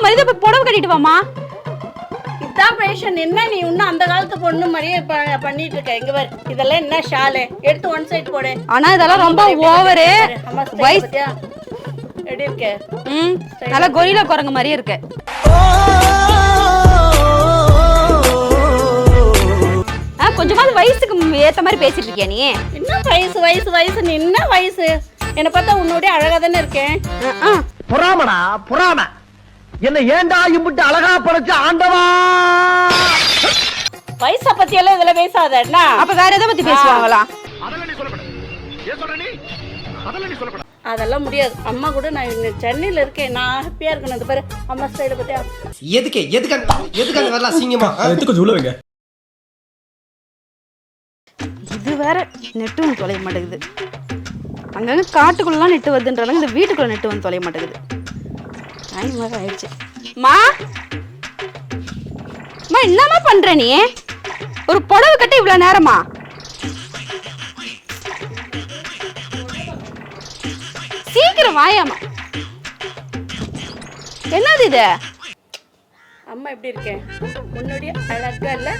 ஒழுங்கு மரியாதை போய் புடவை கட்டிட்டு வாமா இதான் ஃபேஷன் என்ன நீ இன்னும் அந்த காலத்து பொண்ணு மாதிரியே பண்ணிட்டு இருக்க? எங்க பாரு. இதெல்லாம் என்ன ஷாலு? எடுத்து ஒன் சைடு போடு. ஆனா இதெல்லாம் ரொம்ப ஓவரு வயசு? எப்படி இருக்க? ம் நல்லா கொரிலா குரங்கு மாதிரியே இருக்கு. ஆ, கொஞ்சமாவது வயசுக்கு ஏத்த மாதிரி பேசிட்டு இருக்கியா நீ? என்ன வயசு வயசு வயசு? நீ என்ன வயசு? என்னை பார்த்தா உன்னோடய அழகா தானே இருக்கேன். புறாமடா புறாம. என்ன ஏண்டா இம்புட்டு அழகா படைச்ச ஆண்டவா? வயசை பத்தி எல்லாம் இதுல பேசாத என்ன? அப்ப வேற எதை பத்தி பேசுவாங்களா? அதெல்லாம் நீ சொல்லப்பட ஏன் சொல்ற நீ? அதெல்லாம் நீ சொல்லப்பட அதெல்லாம் முடியாது. அம்மா கூட நான் இங்க சென்னையில இருக்கேன். நான் ஹாப்பியா இருக்கணும். பாரு அம்மா ஸ்டைல பத்தியா எதுக்கு எதுக்காக எதுக்காக வரலாம் அசிங்கமா ஆ? எடுத்து கொஞ்சம் உள்ள இது வேற நெட்டும் தொலைய மாட்டேங்குது. அங்கங்க காட்டுக்குள்ளலாம் நெட்டு வருதுன்றாங்க இந்த வீட்டுக்குள்ள நெட்டு வந்து தொலைய மாட்டேங்குது. டைம் வேற ஆயிடுச்சு மா அம்மா என்னம்மா பண்ற நீ ஒரு புடவை கட்டி இவ்வளவு நேரமா சீக்கிரம் வாயாமா என்னது இது அம்மா எப்படி இருக்கேன் உன்னுடைய அழகா இல்ல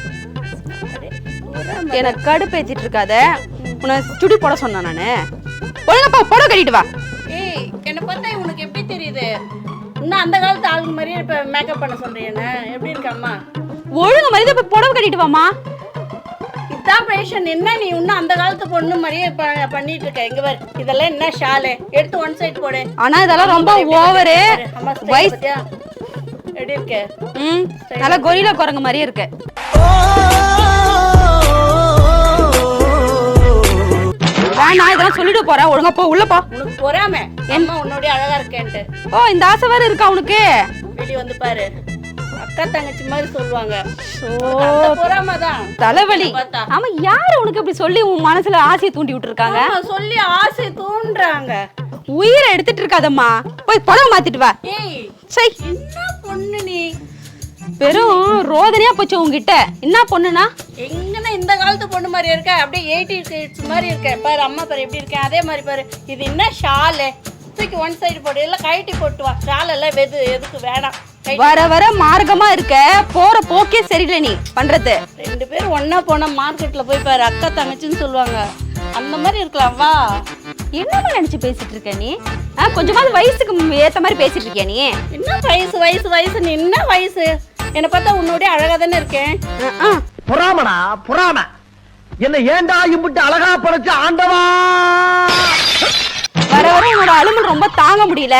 எனக்கு கடுப்பேத்திட்டு இருக்காத உன்னை சுடி போட சொன்னேன் நானு ஒழுங்கப்பா புடவை கட்டிட்டு வா ஏய் என்னை பார்த்தா இன்னும் அந்த காலத்து ஆளுங்க மாதிரியே இப்ப மேக்கப் பண்ண சொல்றேன் என்ன? எப்படி இருக்க அம்மா? ஒழுங்கு மரியாதை போய் புடவை கட்டிட்டு வாமா இதான் ஃபேஷன் என்ன நீ இன்னும் அந்த காலத்து பொண்ணு மாதிரியே பண்ணிட்டு இருக்க? எங்க பாரு. இதெல்லாம் என்ன ஷாலு எடுத்து ஒன் சைடு போடு. ஆனா இதெல்லாம் ரொம்ப ஓவரு வயசு? எப்படி இருக்க? ம் நல்லா கொரிலா குரங்கு மாதிரியே இருக்கு. வேணாம் இதெல்லாம் சொல்லிட்டு போறேன். ஒழுங்கா போ உள்ள போ. பொறாம. அம்மா உன்னுடைய அழகா இருக்கேன்ட்டு. ஓ இந்த ஆசை வேற இருக்கா உனக்கு? வெளிய வந்து பாரு அக்கா தங்கச்சி மாதிரி சொல்லுவாங்க. ஓ அந்த பொறாம தான். தலைவலி. பார்த்தா. ஆமா யாரு உனக்கு இப்படி சொல்லி உன் மனசுல ஆசையை தூண்டி விட்டுருக்காங்க? ஆமா, சொல்லி ஆசை தூண்டுறாங்க. உயிரை எடுத்துட்டு இருக்காதம்மா. போய் புடவை மாத்திட்டு வா. ஏய் சை. என்ன பொண்ணு நீ? வெறும் ரோதனையா போச்சு உங்ககிட்ட என்ன பொண்ணுனா? எங்கன்னா இந்த காலத்து பொண்ணு மாதிரி இருக்க? அப்படியே எயிட்டி கிட்ஸ் மாதிரி இருக்க பாரு அம்மா பாரு எப்படி இருக்கேன்? அதே மாதிரி பாரு. இது என்ன ஷாலு? தூக்கி ஒன் சைடு போடு எல்லாம் கழட்டி போட்டு வா. ஷால் எல்லாம் வெது எதுக்கு வேணாம். வர வர மார்க்கமா இருக்க போற போக்கே சரியில்லை நீ. பண்றது. ரெண்டு பேரும் ஒண்ணா போனா மார்க்கெட்ல போய் பாரு அக்கா தங்கச்சின்னு சொல்லுவாங்க. அந்த மாதிரி இருக்கலாம் வா. என்னமா நினைச்சு பேசிட்டு இருக்க நீ? ஆ, கொஞ்சமாவது வயசுக்கு ஏத்த மாதிரி பேசிட்டு இருக்கியா நீ? என்ன வயசு வயசு வயசு நீ என்ன வயசு? என்னை பார்த்தா உன்னோடய அழகா தானே இருக்கேன். புறாமடா புறாம. என்ன ஏண்டா இம்புட்டு அழகா படைச்ச ஆண்டவா? வர வர உன்னோட அலுமல் ரொம்ப தாங்க முடியல.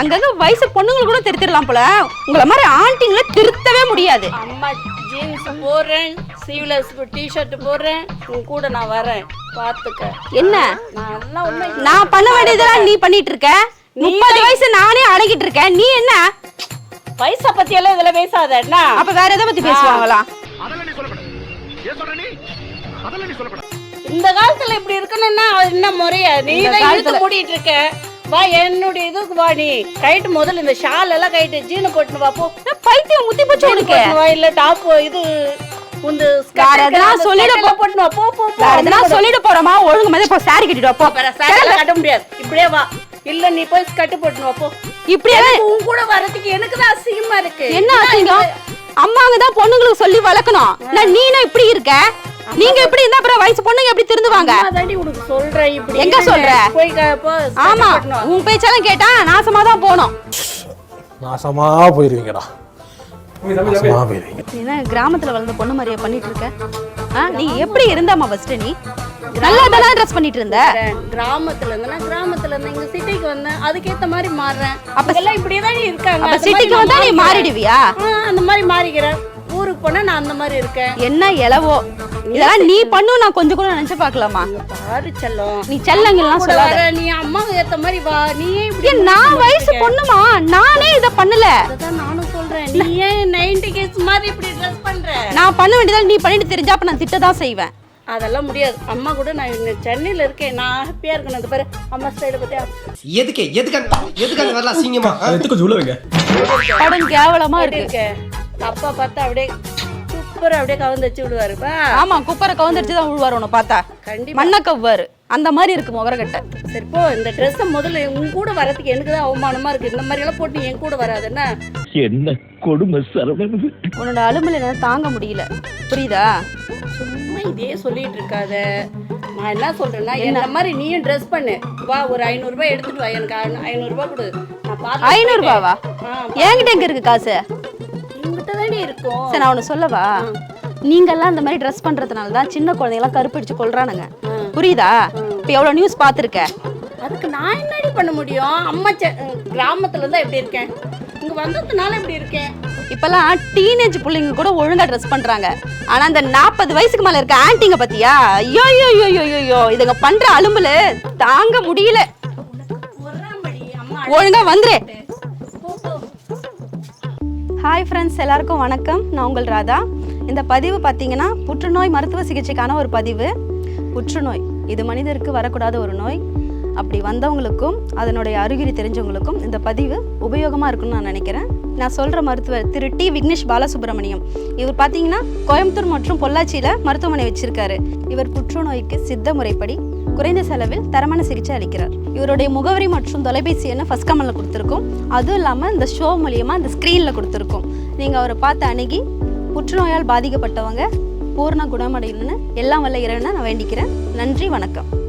அங்கங்க வயசு பொண்ணுங்களை கூட திருத்திடலாம் போல. உங்களை மாதிரி ஆண்டிங்களை திருத்தவே முடியாது. அம்மா ஜீன்ஸ் போடுறேன் சீவ்லெஸ் டிஷர்ட் போடுறேன் உன் கூட நான் வரேன். பார்த்துக்க என்ன? நான் எல்லாம் ஒண்ணு நான் பண்ண வேண்டியதெல்லாம் நீ பண்ணிட்டு இருக்க? முப்பது வயசு நானே அடங்கிட்டு இருக்கேன். நீ என்ன? வயசை பத்தி எல்லாம் இதுல பேசாத என்ன? அப்ப வேற எதை பத்தி பேசுவாங்களா? அதெல்லாம் நீ சொல்லப்பட ஏன் சொல்ற நீ? அதெல்லாம் நீ சொல்லப்பட இந்த காலத்துல இப்படி இருக்கணும்னா அது என்ன முறையா? நீ தான் இழுத்து மூடிட்டு இருக்க. வா என்னுடைய இதுக்கு வா நீ. கைட்டு முதல்ல இந்த ஷால் எல்லாம் கைட்டு ஜீனு போட்டுன்னு வா போ. பைத்தியம் முத்தி போச்சு உனக்கு வா இல்ல டாப் இது உந்து சொல்லிட போட்டுன்னு போ போ சொல்லிட்டு போறோமா? ஒழுங்கு மாதிரி சாரி கட்டிட்டு போ. கட்ட முடியாது. இப்படியே வா. இல்ல நீ போய் கட்டு போட்டுன்னு போ. இப்படியே உன் கூட வரதுக்கு எனக்கு தான் அசிங்கமா இருக்கு. என்ன அசிங்கம்? அம்மாங்க தான் பொண்ணுங்களுக்கு சொல்லி வளர்க்கணும். நான் நீனா இப்படி இருக்க? நீங்க இப்படி இருந்தா அப்புறம் வயசு பொண்ணுங்க எப்படி திருந்துவாங்க? சொல்றேன் இப்படி. எங்க. சொல்ற? ஆமா. உன் பேச்செல்லாம் கேட்டா நாசமா தான் போகணும். நாசமா போயிருவீங்கடா. என்ன கிராமத்துல வளர்ந்த பொண்ணு மாதிரியே பண்ணிட்டு இருக்க நீ எப்படி இருந்தாமா ஃபர்ஸ்ட் நீ? நல்லா ட்ரெஸ் பண்ணிட்டு இருந்த கிராமத்துல இருந்தேன்னா கிராமத்துல இருந்தேன். இங்க சிட்டிக்கு வந்தேன். அதுக்கேத்த மாதிரி மாறுறேன். அப்ப அப்ப எல்லாம் இப்படியே தான் இருக்காங்க சிட்டிக்கு வந்தா நீ. மாறிடுவியா? அந்த மாதிரி மாறிக்கிறேன். போனா நான் அந்த மாதிரி இருக்கேன். என்ன இளவோ? இதெல்லாம் நீ பண்ணும் நான் கொஞ்சம் கூட நினைச்சு பார்க்கலாமா? பாரு செல்லம். நீ செல்லங்கெல்லாம் சொல்லாத. நீ அம்மாவுக்கு ஏத்த மாதிரி வா. நீ ஏன் இப்படி நான் வயசு பொண்ணுமா? நானே இத பண்ணல. நானும் சொல்றேன். நீ ஏன் நைன்டி கிட்ஸ் மாதிரி இப்படி ட்ரெஸ் பண்ற? நான் பண்ண வேண்டியதால் நீ பண்ணிட்டு தெரிஞ்சா அப்ப நான் திட்ட தான் செய்வேன். அதெல்லாம் முடியாது. அம்மா கூட நான் இங்க சென்னையில இருக்கேன். நான் ஹாப்பியா இருக்கணும். இந்த பாரு அம்மா ஸ்டைல பத்தியா எதுக்கு? எதுக்காக எதுக்காக வரலாம் அசிங்கமா ஆ? எடுத்து கொஞ்சம் உள்ள வைங்க படம் கேவலமா இருக்க. அப்பா பார்த்தா அப்படியே குப்பரை அப்படியே கவுந்து வச்சு விடுவாருப்பா. ஆமா குப்பரை கவுந்தடிச்சு தான் விழுவார் உன்னை பார்த்தா. கண்டிப்பா. மண்ணை கவ்வாரு. அந்த மாதிரி இருக்கு முகரக்கட்டை சரி போ. இந்த ட்ரெஸ்ஸை முதல்ல உன் கூட வரதுக்கு எனக்கு தான் அவமானமா இருக்கு. இந்த மாதிரி எல்லாம் போட்டு என் கூட வராதுன்னா என்ன? கொடுமை சரவணன் உன்னோட அலுமலை என்னால தாங்க முடியல. புரியுதா? சும்மா இதே சொல்லிட்டு இருக்காத. நான் என்ன சொல்றேன்னா என்ன? மாதிரி நீயும் ட்ரெஸ் பண்ணு. வா ஒரு ஐநூறுரூபா எடுத்துட்டு வா. எனக்கு ஐநூ- ஐநூறுரூபா கொடு. நான் பார்த்து ஐநூறு ரூபாவா? என்கிட்ட எங்க இருக்கு காசு? தானே இருக்கும். சரி நான் ஒன்று சொல்லவா? நீங்கெல்லாம் இந்த மாதிரி ட்ரெஸ் பண்றதுனால தான் சின்ன குழந்தைங்களாம் கருப்பிடிச்சு கொள்றானுங்க புரியுதா? இப்போ எவ்வளோ நியூஸ் பார்த்துருக்க? அதுக்கு நான் என்னடி பண்ண முடியும்? அம்மா கிராமத்துல தான் இப்படி இருக்கேன்? இங்க வந்ததுனால இப்படி இருக்கேன்? இப்பெல்லாம் டீனேஜ் பிள்ளைங்க கூட ஒழுங்கா ட்ரெஸ் பண்றாங்க. ஆனா இந்த நாற்பது வயசுக்கு மேல இருக்க ஆன்ட்டிங்க பத்தியா? ஐயோ ஐயோ ஐயோ ஐயோ இதுங்க பண்ற அலும்புல தாங்க முடியல. ஒழுங்கா வந்துரு. ஹாய் ஃப்ரெண்ட்ஸ் எல்லாருக்கும் வணக்கம். நான் உங்கள் ராதா. இந்த பதிவு பார்த்தீங்கன்னா புற்றுநோய் மருத்துவ சிகிச்சைக்கான ஒரு பதிவு. புற்றுநோய். இது மனிதருக்கு வரக்கூடாத ஒரு நோய். அப்படி வந்தவங்களுக்கும் அதனுடைய அறிகுறி தெரிஞ்சவங்களுக்கும் இந்த பதிவு உபயோகமாக இருக்கும்னு நான் நினைக்கிறேன். நான் சொல்கிற மருத்துவர் திரு டி விக்னேஷ் பாலசுப்ரமணியம். இவர் பார்த்தீங்கன்னா கோயம்புத்தூர் மற்றும் பொள்ளாச்சியில் மருத்துவமனை வச்சிருக்காரு. இவர் புற்றுநோய்க்கு சித்த முறைப்படி குறைந்த செலவில் தரமான சிகிச்சை அளிக்கிறார். இவருடைய முகவரி மற்றும் தொலைபேசி எண்ணை ஃபஸ்ட் கமெண்ட்ல கொடுத்துருக்கோம். அதுவும் இல்லாமல் இந்த ஷோ மூலியமாக இந்த ஸ்க்ரீனில் கொடுத்துருக்கோம். நீங்கள் அவரை பார்த்து அணுகி புற்றுநோயால் பாதிக்கப்பட்டவங்க பூர்ண குணமடையணும்னு எல்லாம் வல்ல இறைவனை நான் வேண்டிக்கிறேன். நன்றி வணக்கம்.